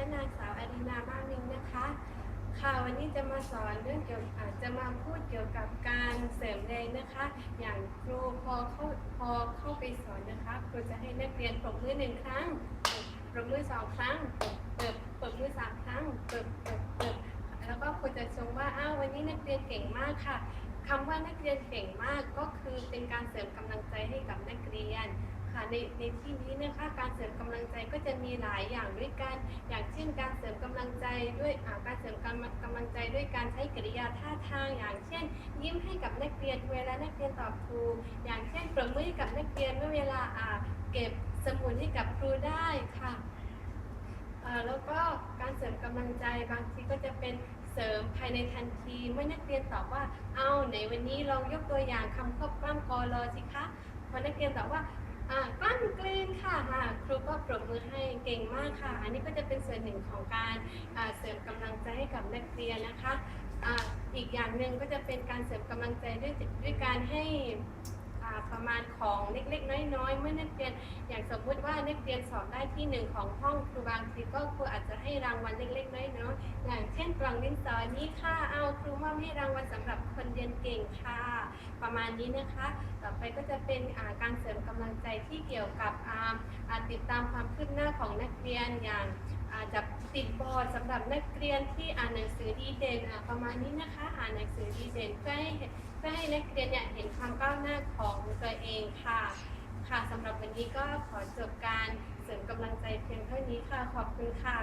ฉันนางสาวอารีนาบ้างนึงนะคะ ค่ะวันนี้จะมาสอนเรื่องเกี่ยวกับจะมาพูดเกี่ยวกับการเสริมแรงนะคะ อย่างครูพอเข้าพอเข้าไปสอนนะคะครูจะให้นักเรียนปรบมือหนึ่งครั้งปรบมือสองครั้งเปิดปรดมือสามครั้งเปิดเปิดเปิดแล้วก็ครูจะชมว่าอ้าววันนี้นักเรียนเก่งมากค่ะคำว่านักเรียนเก่งมากก็คือเป็นการเสริมกำลังใจให้กับนักเรียน ค่ะในในที่นี้นะคะการเสริมกำลังใจก็จะมีหลายอย่างด้วยกัน อย่างเช่น การเสริมกำลังใจด้วยการเสริมกำลังกำลังใจด้วยการใช้กริยาท่าทาง อย่างเช่น ยิ้มให้กับนักเรียนเวลานักเรียนตอบถูกอย่างเช่นปรบมือกับนักเรียนเมื่อเวลาอ่าเก็บสมุดให้กับครูได้ค่ะแล้วก็การเสริมกำลังใจบางทีก็จะเป็นเสริมภายในทันทีเมื่อนักเรียนตอบว่า เอาไหนวันนี้ลองยกตัวอย่างคำควบกล้ำกอรอสิคะพอนักเรียนตอบว่า อ่ากลั้นกลืนค่ะอ่าครูก็ปรบมือให้เก่งมากค่ะ อันนี้ก็จะเป็นส่วนหนึ่งของการอ่าเสริมกำลังใจให้กับนักเรียนนะคะอ่าอีกอย่างหนึ่งก็จะเป็นการเสริมกำลังใจด้วยด้วยการให้อ่าประมาณของเล็กๆ น้อยๆ เมื่อนักเรียนอย่างสมมุติว่านักเรียนสอบได้ที่หนึ่งของห้องครูบางทีก็ครูอาจจะให้รางวัลเล็กๆน้ อย่างเช่นกล่องดินสอนี้ค่ะ เอาครูมอบให้รางวัลสำหรับคนเรียนเก่งค่ะ ประมาณนี้นะคะ ต่อไปก็จะเป็นาการเสริมกำลังใจที่เกี่ยวกับติดตามความคืบหน้าของนักเรียนอย่างาจะติดบอร์ดสำหรับนักเรียนที่อ่านหนังสือดีเด่นประมาณนี้นะคะ อ่านหนังสือดีเด่นเพื่อให้เพื่อให้นักเรียนเนี่ยเห็นความก้าวหน้าของตัวเองค่ะค่ะสำหรับวันนี้ก็ขอจบการเสริมกำลังใจเพียงเท่านี้ค่ะ ขอบคุณค่ะ